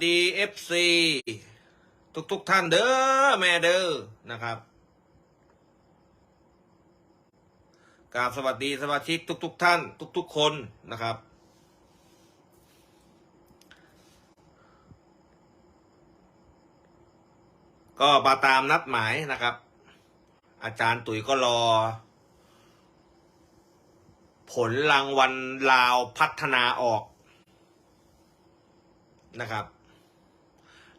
วัสดี FC ทุกทุกท่านเด้อแม่เด้อนะครับกราบสวัสดีสมาชิกทุกๆท่าน ทุกๆคนนะครับ ก็มาตามนัดหมายนะครับ อาจารย์ตุ๋ยก็รอ ผลรางวัลลาวพัฒนาออกนะครับ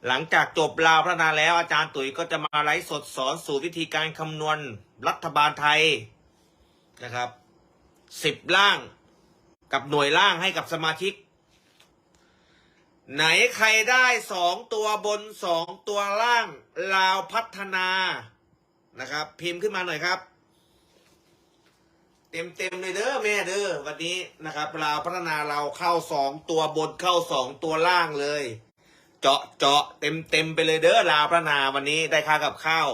หลังจากจบลาวพัฒนาแล้วอาจารย์ตุ๋ยก็จะมาไลฟ์สดสอนสู่วิธีการคำนวณรัฐบาลไทยนะครับสิบล่างกับหน่วยล่างให้กับสมาชิก ไหนใครได้สองตัวบนสองตัวล่างลาวพัฒนานะครับ พิมพ์ขึ้นมาหน่อยครับ เต็มเต็มเลยเด้อแม่เด้อวันนี้นะครับเราวพัฒนาเราเข้าสองตัวบนเข้าสองตัวล่างเลย เจาะเจาะเต็มเต็มไปเลยเด้อลาพัฒนาวันนี้ได้ค่ากับข้าว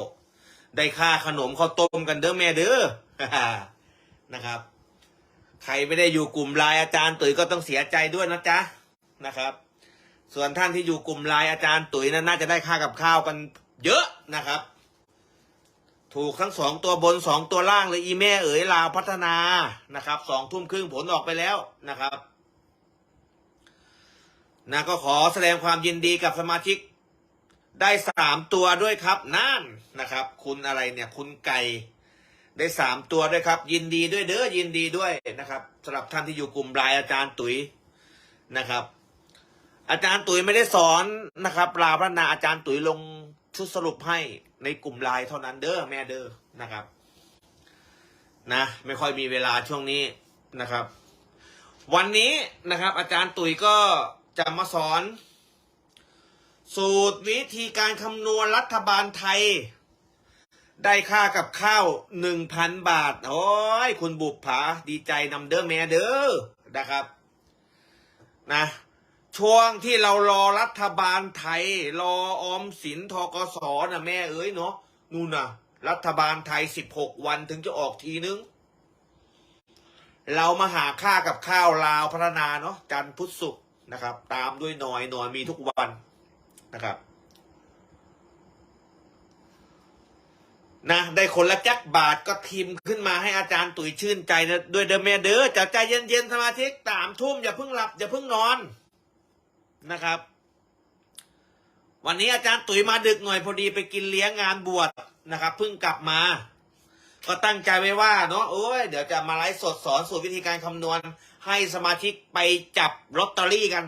ได้ค่าขนมข้าวต้มกันเด้อแม่เด้อนะครับ ใครไม่ได้อยู่กลุ่มไลน์อาจารย์ตุ๋ยก็ต้องเสียใจด้วยนะจ๊ะนะครับ ส่วนท่านที่อยู่กลุ่มไลน์อาจารย์ตุ๋ยนั้นน่าจะได้ค่ากับข้าวกันเยอะนะครับ ถูกทั้งสองตัวบนสองตัวล่างเลยอีแม่เอ๋ยลาวพัฒนานะครับสองทุ่มครึ่งผลออกไปแล้วนะครับ นะก็ขอแสดงความยินดีกับสมาชิก ได้สามตัวด้วยครับนั่นนะครับ คุณอะไรเนี่ยคุณไก่ได้สามตัวด้วยครับ ยินดีด้วยเด้อยินดีด้วยนะครับสำหรับท่านที่อยู่กลุ่มไลน์อาจารย์ตุ๋ยนะครับ อาจารย์ตุ๋ยไม่ได้สอนนะครับลาพัฒนาอาจารย์ตุ๋ยลงชุดสรุปให้ในกลุ่มไลน์เท่านั้นเด้อแม่เด้อนะครับ นะ ไม่ค่อยมีเวลาช่วงนี้นะครับ วันนี้นะครับ อาจารย์ตุ๋ยก็ จะมาสอน สูตรวิธีการคำนวณรัฐบาลไทย ได้ค่ากับข้าวหนึ่งพันบาท โอ้ย คุณบุปผาดีใจนำเด้อแม่เด้อนะครับ นะ ช่วงที่เรารอรัฐบาลไทย รอออมสินทกสนะแม่เอ้ยเนาะนู่นนะรัฐบาลไทยสิบหกวันถึงจะออกทีนึงเรามาหาค่ากับข้าวลาวพัฒนาเนาะจันพุทธศุกร์ นะครับ ตามด้วยหน่อยหน่อยมีทุกวันนะครับนะได้คนละจักบาทก็ทิมขึ้นมาให้อาจารย์ตุ๋ยชื่นใจนะด้วยเดอแม่เด้อจะใจเย็นๆสมาธิสามทุ่มอย่าเพิ่งหลับอย่าเพิ่งนอนนะครับ วันนี้อาจารย์ตุ๋ยมาดึกหน่อยพอดีไปกินเลี้ยงงานบวชนะครับเพิ่งกลับมา ก็ตั้งใจไว้ว่าเนาะโอ้ยเดี๋ยวจะมาไลฟ์สดสอนสูตรวิธีการคำนวณให้สมาชิกไปจับลอตเตอรี่กัน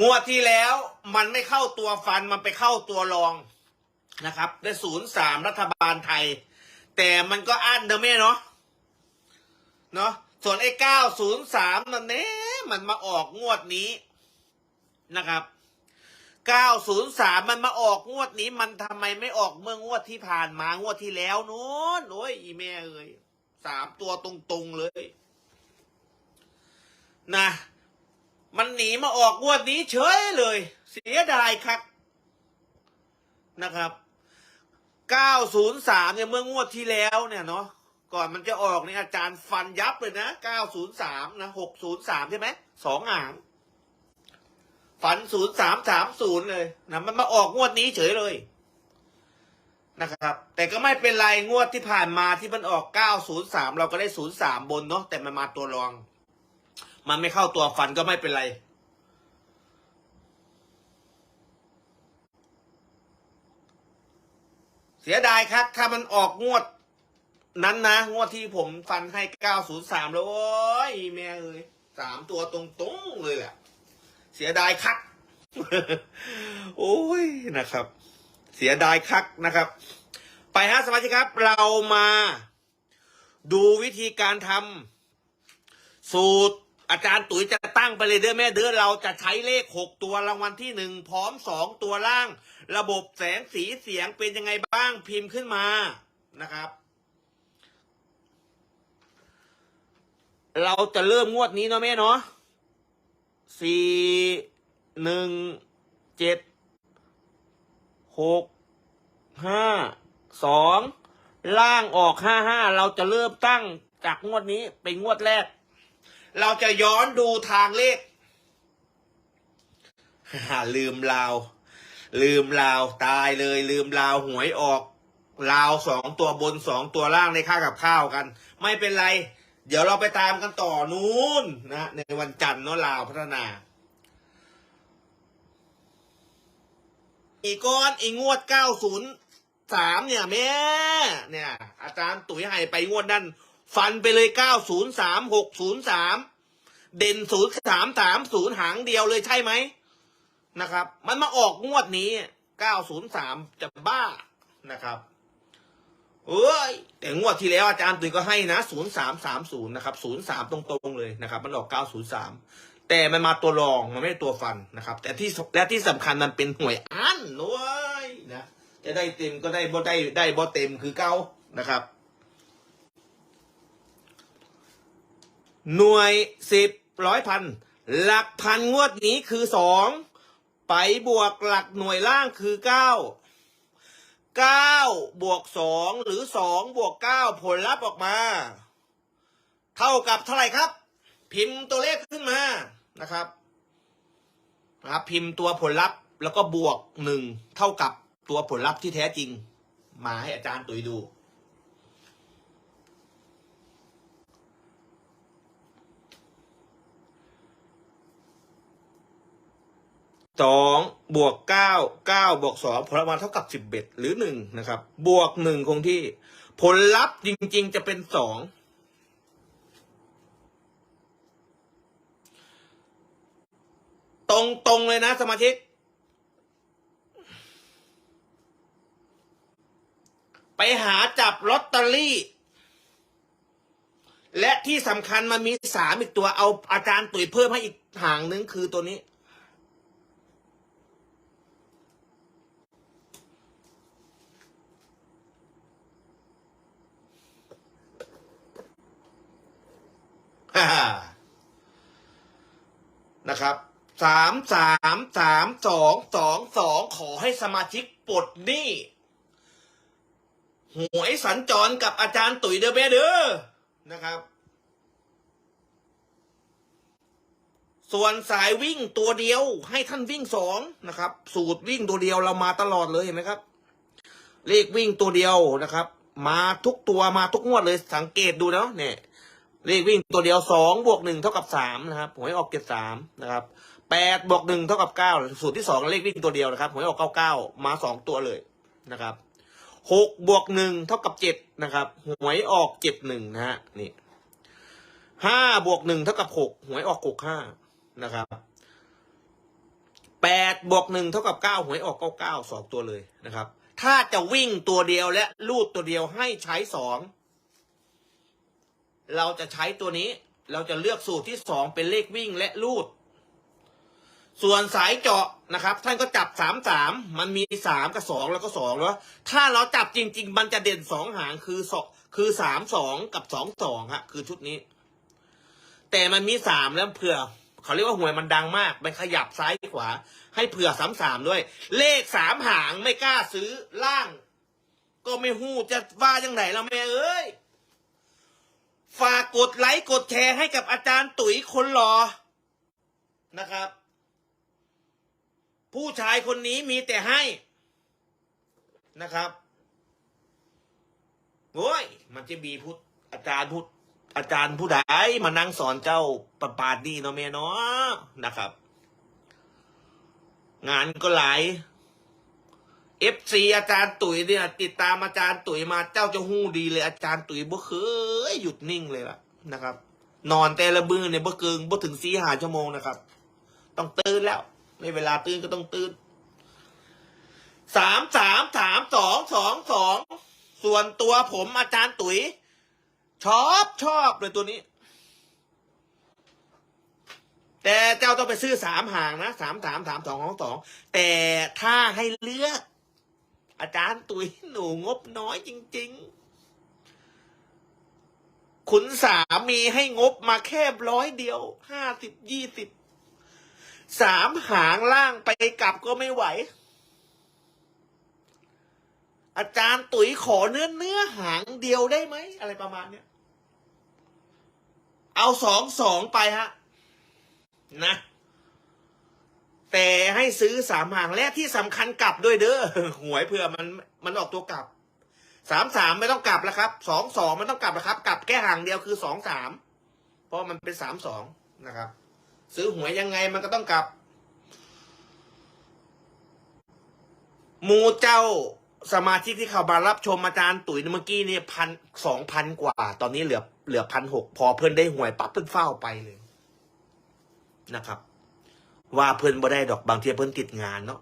งวดที่แล้วมันไม่เข้าตัวฟันมันไปเข้าตัวรองนะครับได้ศูนย์สามรัฐบาลไทย แต่มันก็อั้นเดอแม่เนาะเนาะส่วนไอ้เก้าศูนย์สามนั่นเน่มันมาออกงวดนี้นะครับ เก้าศูนย์สามมันมาออกงวดนี้มันทำไมไม่ออกเมื่องวดที่ผ่านมางวดที่แล้วนู้นโอ้ยอีแม่เอ้ยสามตัวตรงๆเลยนะ มันหนีมาออกงวดนี้เฉยเลย เสียดายครับนะครับ 903 เนี่ยเมื่องวดที่แล้วเนี่ยเนาะก่อนมันจะออกเนี่ยอาจารย์ฟันยับเลยนะ 903 นะ 603 ใช่ไหมสองหาง ฝัน0330เลยนะมันมาออกงวดนี้เฉยเลยนะครับ แต่ก็ไม่เป็นไรงวดที่ผ่านมาที่มันออก903เราก็ได้03บนเนาะแต่มันมาตัวรอง มันไม่เข้าตัวฟันก็ไม่เป็นไรเสียดายครับ ถ้ามันออกงวด นั้นนะ งวดที่ผมฟันให้ 903 แล้ว โอ้ย แม่เอ้ยสามตัวตรงๆเลยแหละ เสียดายคัก โอ้ยนะครับ เสียดายคักนะครับ ไปฮะสมาชิกครับ เรามาดูวิธีการทำสูตรอาจารย์ตุ๋ยจะตั้งไปเลยเด้อแม่เด้อเราจะใช้เลขหกตัวรางวัลที่หนึ่งพร้อมสองตัวล่าง ระบบแสงสีเสียงเป็นยังไงบ้างพิมพ์ขึ้นมานะครับ เราจะเริ่มงวดนี้เนาะแม่เนาะ สี่หนึ่งเจ็ดหกห้าสองล่างออกห้าห้าเราจะเริ่มตั้งจากงวดนี้เป็นงวดแรก เราจะย้อนดูทางเลขลืมลาวลืมลาวตายเลย ลืมลาวหวยออกลาวสองตัวบนสองตัวล่างในค่ากับข้าวกัน ไม่เป็นไร เดี๋ยวเราไปตามกันต่อนู้นนะในวันจันทร์เนาะลาวพัฒนาอีกก้อนอีงวดเก้าศูนย์สามเนี่ยแม่เนี่ย อาจารย์ตุ๋ยให้ไปงวดนั้นฟันไปเลยเก้าศูนย์สามหกศูนย์สามเด่นศูนย์สามสามศูนย์หางเดียวเลยใช่ไหมนะครับ มันมาออกงวดนี้เก้าศูนย์สามจะบ้านะครับ เอ้ยแต่งวดที่แล้วอาจารย์ตุ๋ยก็ให้นะศูนย์สามสามศูนย์นะครับศูนย์สามตรงๆเลยนะครับ มันออกเก้าศูนย์สามแต่มันมาตัวรองมันไม่ได้ตัวฟันนะครับ แต่ที่และที่สำคัญมันเป็นหวยอันด้วยนะจะได้เต็มก็ได้บ่ได้ได้บ่เต็มคือเก้านะครับ หน่วยสิบร้อยพันหลักพันงวดนี้คือสองไปบวกหลักหน่วยล่างคือเก้า เก้าบวกสองหรือสองบวกเก้าผลลัพธ์ออกมา เท่ากับเท่าไหร่ครับ พิมพ์ตัวเลขขึ้นมานะครับนะครับ พิมพ์ตัวผลลัพธ์แล้วก็บวกหนึ่งเท่ากับตัวผลลัพธ์ที่แท้จริง มาให้อาจารย์ตุ๋ยดู สองบวกเก้าเก้าบวกสองผลลัพธ์เท่ากับสิบเอ็ดหรือหนึ่งนะครับ บวกหนึ่งคงที่ ผลลัพธ์จริง ๆ จะเป็นสองตรงตรงเลยนะสมาชิก ไปหาจับลอตเตอรี่ และที่สำคัญมันมีสามอีกตัวเอาอาจารย์ตุ๋ยเพิ่มให้อีกหางนึงคือตัวนี้ ฮ่าฮ่า นะครับสามสามสามสองสองสองขอให้สมาชิกปลดหนี้หวยสัญจรกับอาจารย์ตุ๋ยเดอเบเดอนะครับ ส่วนสายวิ่งตัวเดียว ให้ท่านวิ่งสองนะครับ สูตรวิ่งตัวเดียวเรามาตลอดเลยเห็นไหมครับ เลขวิ่งตัวเดียวนะครับ มาทุกตัวมาทุกงวดเลยสังเกตดูเนาะเนี่ย เลขวิ่งตัวเดียวสองบวกหนึ่งเท่ากับสามนะครับหวยออกเจ็ดสามนะครับแปดบวกหนึ่งเท่ากับเก้าสูตรที่สองเลขวิ่งตัวเดียวนะครับหวยออกเก้าเก้ามาสองตัวเลยนะครับหกบวกหนึ่งเท่ากับเจ็ดนะครับหวยออกเจ็ดหนึ่งนะฮะนี่ห้าบวกหนึ่งเท่ากับหกหวยออกหกห้านะครับแปดบวกหนึ่งเท่ากับเก้าหวยออกเก้าเก้าสองตัวเลยนะครับ ถ้าจะวิ่งตัวเดียวและลูดตัวเดียวให้ใช้สอง เราจะใช้ตัวนี้ เราจะเลือกสูตรที่สองเป็นเลขวิ่งและลูด ส่วนสายเจาะนะครับ ท่านก็จับสามสามมันมีสามกับสองแล้วก็สองแล้ว ถ้าเราจับจริง ๆ มันจะเด่นสองหางคือสองคือสามสองกับสองสองฮะคือชุดนี้ แต่มันมีสามแล้วเผื่อเขาเรียกว่าหวยมันดังมาก มันขยับซ้ายขวา ให้เผื่อสามสามด้วย เลขสามหางไม่กล้าซื้อล่าง ก็ไม่หู้จะว่ายังไงเราแม่เอ้ย ฝากกดไลค์กดแชร์ให้กับอาจารย์ตุ๋ยคนหลอนะครับ ผู้ชายคนนี้มีแต่ให้นะครับโอ้ยมันจะมีพุทธอาจารย์พุทธอาจารย์ผู้ใดมานั่งสอนเจ้าประปาดีเนาะแม่เนาะนะครับ งานก็หลาย เอฟซีอาจารย์ตุ๋ยเนี่ย ติดตามอาจารย์ตุ๋ยมาเจ้าจะหู้ดีเลยอาจารย์ตุ๋ยบ่เคยหยุดนิ่งเลยล่ะนะครับ นอนแต่ละมือเนี่ยบ่เกินบ่ถึงสี่หาชั่วโมงนะครับ ต้องตื่นแล้วในเวลาตื่นก็ต้องตื่นสามสามสามสองสองสองส่วนตัวผมอาจารย์ตุ๋ย ชอบชอบเลยตัวนี้ แต่เจ้าต้องไปซื้อสามหางนะสามสามสามสองของสองแต่ถ้าให้เลือก อาจารย์ตุ๋ยหนูงบน้อยจริง ๆ ขุนสามีให้งบมาแค่ร้อยเดียวห้าสิบยี่สิบสามหางล่างไปกลับก็ไม่ไหว อาจารย์ตุ๋ยขอเนื้อเนื้อหางเดียวได้ไหม อะไรประมาณเนี้ย เอาสองสองไปฮะ นะ แต่ให้ซื้อสามหางและที่สำคัญกลับด้วยเด้อหวยเผื่อมันมันออกตัวกลับสามสามไม่ต้องกลับแล้วครับสองสองไม่ต้องกลับแล้วครับกลับแค่หางเดียวคือสองสามเพราะมันเป็นสามสองนะครับ ซื้อหวยยังไงมันก็ต้องกลับหมูเจ้าสมาชิกที่เขามารับชมอาจารย์ตุ๋ยเมื่อกี้เนี่ยพันสองพันกว่า ตอนนี้เหลือเหลือพันหกพอเพื่อนได้หวยปั๊บเพื่อนเฝ้าไปเลยนะครับ ว่าเพื่อนบ่ได้ดอกบางทีเพื่อนติดงานเนาะ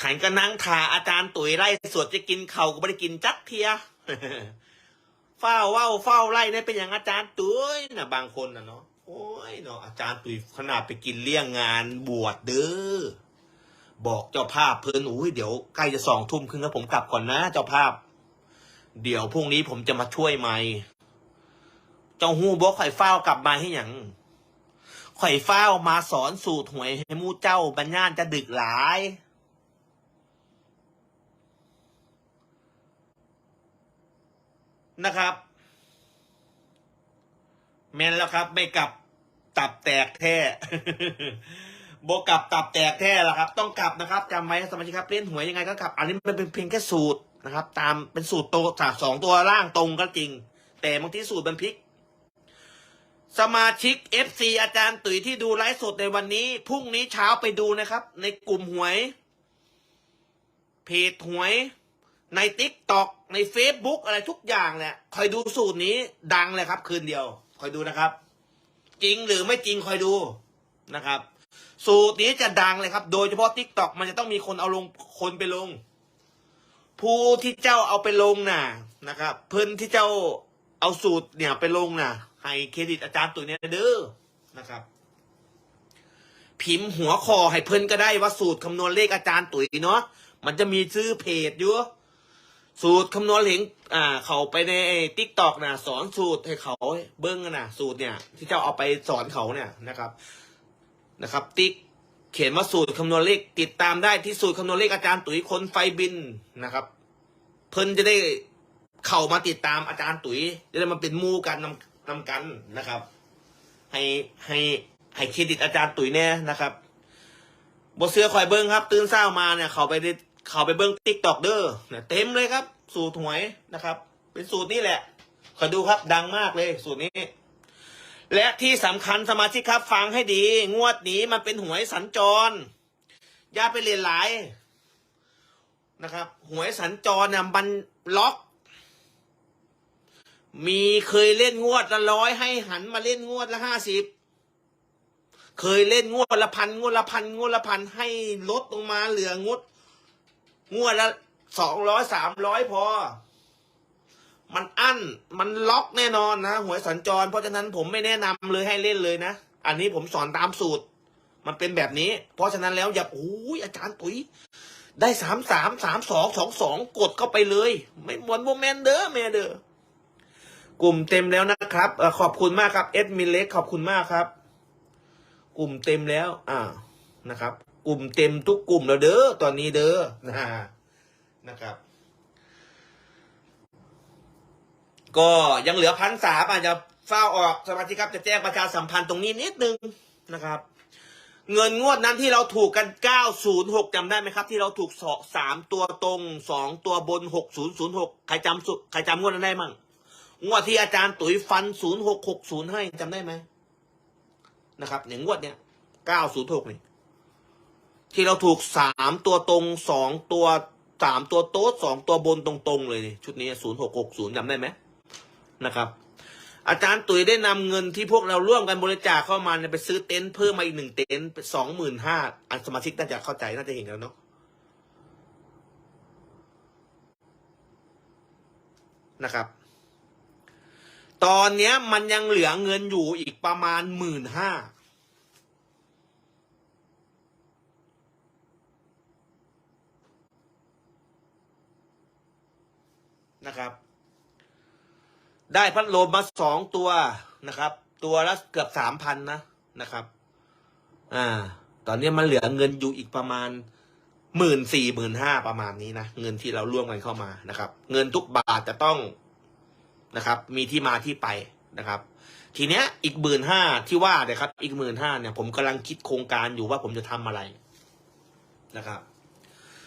ฉันก็นั่งทาอาจารย์ตุ๋ยไล่สวดจะกินเขาก็ไม่ได้กินจักเทียเฝ้าเว้าเฝ้าไล่เนี่ยเป็นอย่างอาจารย์ตุ๋ยนะบางคนนะเนาะโอ้ยเนาะอาจารย์ตุ๋ยขนาดไปกินเลี้ยงงานบวชเด้อบอกเจ้าภาพเพิ่นอุ้ยเดี๋ยวใกล้จะสองทุ่มครึ่งแล้วผมกลับก่อนนะเจ้าภาพ เดี๋ยวพรุ่งนี้ผมจะมาช่วยใหม่เจ้าฮู้บอกข่เฝ้ากลับมาให้หยัง ข่อยเฝ้ามาสอนสูตรหวยให้มู่เจ้าบัญญานจะดึกหลาย นะครับ แม่นแล้วครับ ไม่กลับตับแตกแท้โบกลับตับแตกแท้แล้วครับ ต้องกลับนะครับจำไว้สมาชิกครับเล่นหวยยังไงก็กลับ อันนี้มันเป็นเพียงแค่สูตรนะครับ ตามเป็นสูตรโตจากสองตัวล่างตรงก็จริง แต่บางทีสูตรมันพลิก สมาชิก FC อาจารย์ตุ๋ยที่ดูไลฟ์สดในวันนี้ พรุ่งนี้เช้าไปดูนะครับ ในกลุ่มหวย เพจหวย ในติ๊กต็อกใน Facebook อะไรทุกอย่างเนี่ยคอยดูสูตรนี้ดังเลยครับ คืนเดียว คอยดูนะครับ จริงหรือไม่จริงคอยดูนะครับ สูตรนี้จะดังเลยครับ โดยเฉพาะ t ิ k t o k มันจะต้องมีคนเอาลงคนไปลง ผู้ที่เจ้าเอาไปลงน่ะนะครับ เพิ่นที่เจ้าเอาสูตรเนี่ยไปลงน่ะ ให้เครดิตอาจารย์ตัวเนี้ยเด้อนะครับ พิมพ์หัวคอให้เพิ่นก็ได้ว่าสูตรคำนวณเลขอาจารย์ตุ๋ยเนาะมันจะมีชื่อเพจอยู่สูตรคำนวณเหงอ่า เขาไปในทิกตอกนะสอนสูตรให้เขาเบิ้งนะสูตรเนี่ย ที่เจ้าเอาไปสอนเขาเนี่ยนะครับ นะครับ ติ๊กเขียนว่าสูตรคำนวณเลขติดตามได้ที่สูตรคำนวณเลขอาจารย์ตุ๋ยคนไฟบินนะครับ เพิ่นจะได้เข้ามาติดตามอาจารย์ตุ๋ยจะได้มาเป็นมู่กันนำ นำกันนะครับ ให้ให้ให้เครดิตอาจารย์ตุ๋ยแน่นะครับบทเสือคอยเบิ้งครับ ตื่นเช้ามาเนี่ย เขาไปได้เขาไปเบิ้งติ๊กตอกเด้อเนี่ยเต็มเลยครับ สูตรหวยนะครับ เป็นสูตรนี้แหละคอยดูครับดังมากเลยสูตรนี้ และที่สำคัญสมาชิกครับฟังให้ดี งวดนี้มันเป็นหวยสัญจร อย่าไปเรียนหลายนะครับ หวยสัญจรเนี่ยมันล็อก มีเคยเล่นงวดละร้อยให้หันมาเล่นงวดละห้าสิบเคยเล่นงวดละพันงวดละพันงวดละพันให้ลดลงมาเหลืองวดงวดละสองร้อยสามร้อยพอ มันอั้นมันล็อกแน่นอนนะหวยสัญจร เพราะฉะนั้นผมไม่แนะนำเลยให้เล่นเลยนะ อันนี้ผมสอนตามสูตร มันเป็นแบบนี้ เพราะฉะนั้นแล้วอย่าโอ้ยอาจารย์ปุ๋ยได้สามสามสามสองสองสองกดเข้าไปเลย ไม่หมดโมเมนเด้อแม่เด้อ กลุ่มเต็มแล้วนะครับอขอบคุณมากครับเอ็ดมิเล็กขอบคุณมากครับ กลุ่มเต็มแล้ว อ่านะครับ กลุ่มเต็มทุกกลุ่มแล้วเด้อตอนนี้เด้อนะนะครับ ก็ยังเหลือพันสามอาจจะเฝ้าออกสมาชิกครับจะแจ้งประชาสัมพันธ์ตรงนี้นิดนึงนะครับ เงินงวดนั้นที่เราถูกกัน 906จำได้ไหมครับ ที่เราถูกสอสามตัวตรงสองตัวบน 6006 ใครจำสุใครจำงวดนั้นได้มั่ง งวดที่อาจารย์ตุ๋ยฟัน0660ให้จำได้ไหมนะครับอย่างงวดเนี้ย906นี่ที่เราถูกสามตัวตรงสองตัวสามตัวโต๊ดสองตัวบนตรงๆ เลยนี่ชุดนี้0660จำได้ไหมนะครับ อาจารย์ตุ๋ยได้นำเงินที่พวกเราร่วมกันบริจาคเข้ามาเนี่ยไปซื้อเต็นท์เพิ่มมาอีกหนึ่งเต็นท์สองหมื่นห้าอันสมาชิกน่าจะเข้าใจน่าจะเห็นแล้วเนาะนะครับ ตอนเนี้ยมันยังเหลือเงินอยู่อีกประมาณหมื่นห้านะครับ ได้พัดลมมาสองตัวนะครับ ตัวละเกือบสามพันนะนะครับ อ่า ตอนนี้มันเหลือเงินอยู่อีกประมาณหมื่นสี่หมื่นห้าประมาณนี้นะ เงินที่เราร่วมกันเข้ามานะครับ เงินทุกบาทจะต้อง นะครับ มีที่มาที่ไปนะครับ ทีเนี้ยอีกหมื่นห้าที่ว่าเนี่ยครับ อีกหมื่นห้าเนี่ย ผมกำลังคิดโครงการอยู่ว่าผมจะทำอะไรนะครับ